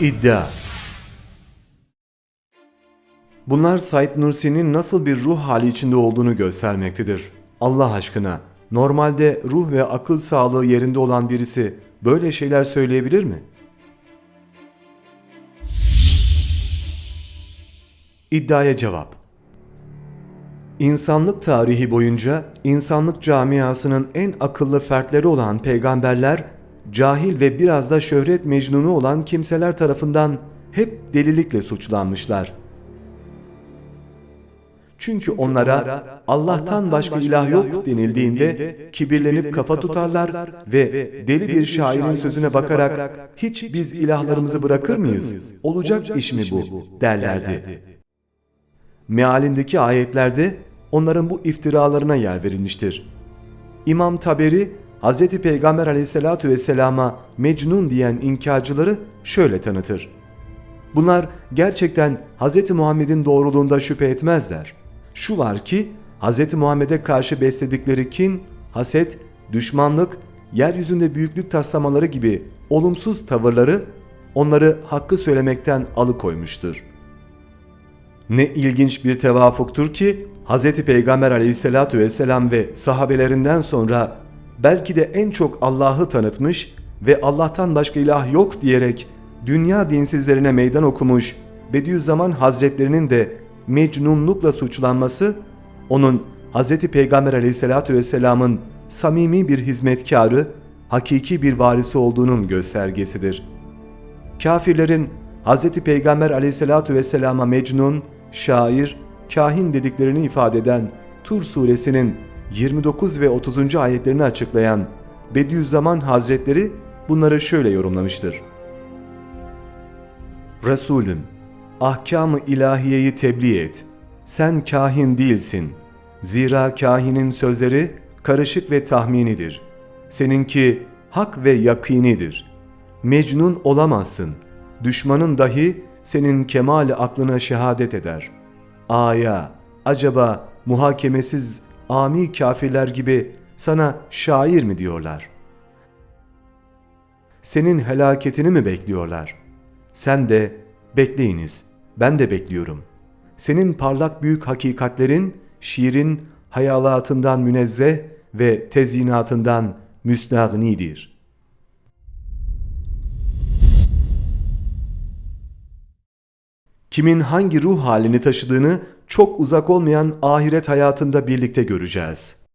İddia Bunlar Said Nursi'nin nasıl bir ruh hali içinde olduğunu göstermektedir. Allah aşkına, normalde ruh ve akıl sağlığı yerinde olan birisi böyle şeyler söyleyebilir mi? İddiaya cevap İnsanlık tarihi boyunca insanlık camiasının en akıllı fertleri olan peygamberler, cahil ve biraz da şöhret mecnunu olan kimseler tarafından hep delilikle suçlanmışlar. Çünkü onlara Allah'tan başka ilah yok denildiğinde kibirlenip kafa tutarlar ve deli bir şairin sözüne bakarak hiç biz ilahlarımızı bırakır mıyız? Olacak iş mi bu? derlerdi. Mealindeki ayetlerde onların bu iftiralarına yer verilmiştir. İmam Taberi, Hz. Peygamber aleyhissalatu vesselama Mecnun diyen inkarcıları şöyle tanıtır. Bunlar gerçekten Hz. Muhammed'in doğruluğunda şüphe etmezler. Şu var ki Hz. Muhammed'e karşı besledikleri kin, haset, düşmanlık, yeryüzünde büyüklük taslamaları gibi olumsuz tavırları onları hakkı söylemekten alıkoymuştur. Ne ilginç bir tevafuktur ki Hz. Peygamber aleyhissalatu vesselam ve sahabelerinden sonra belki de en çok Allah'ı tanıtmış ve Allah'tan başka ilah yok diyerek dünya dinsizlerine meydan okumuş Bediüzzaman Hazretlerinin de mecnunlukla suçlanması onun Hz. Peygamber aleyhissalatu vesselamın samimi bir hizmetkarı, hakiki bir varisi olduğunun göstergesidir. Kafirlerin Hz. Peygamber aleyhissalatu vesselama mecnun, şair, kahin dediklerini ifade eden Tur suresinin 29 ve 30. ayetlerini açıklayan Bediüzzaman Hazretleri bunları şöyle yorumlamıştır. Resulüm, ahkam-ı ilahiyeyi tebliğ et. Sen kahin değilsin. Zira kahinin sözleri karışık ve tahminidir. Seninki hak ve yakinidir. Mecnun olamazsın. Düşmanın dahi senin kemal aklına şehadet eder. Aya, acaba muhakemesiz ami kafirler gibi sana şair mi diyorlar? Senin helaketini mi bekliyorlar? Sen de bekleyiniz, ben de bekliyorum. Senin parlak büyük hakikatlerin, şiirin hayalatından münezzeh ve tezyinatından müstahnidir.'' kimin hangi ruh halini taşıdığını çok uzak olmayan ahiret hayatında birlikte göreceğiz.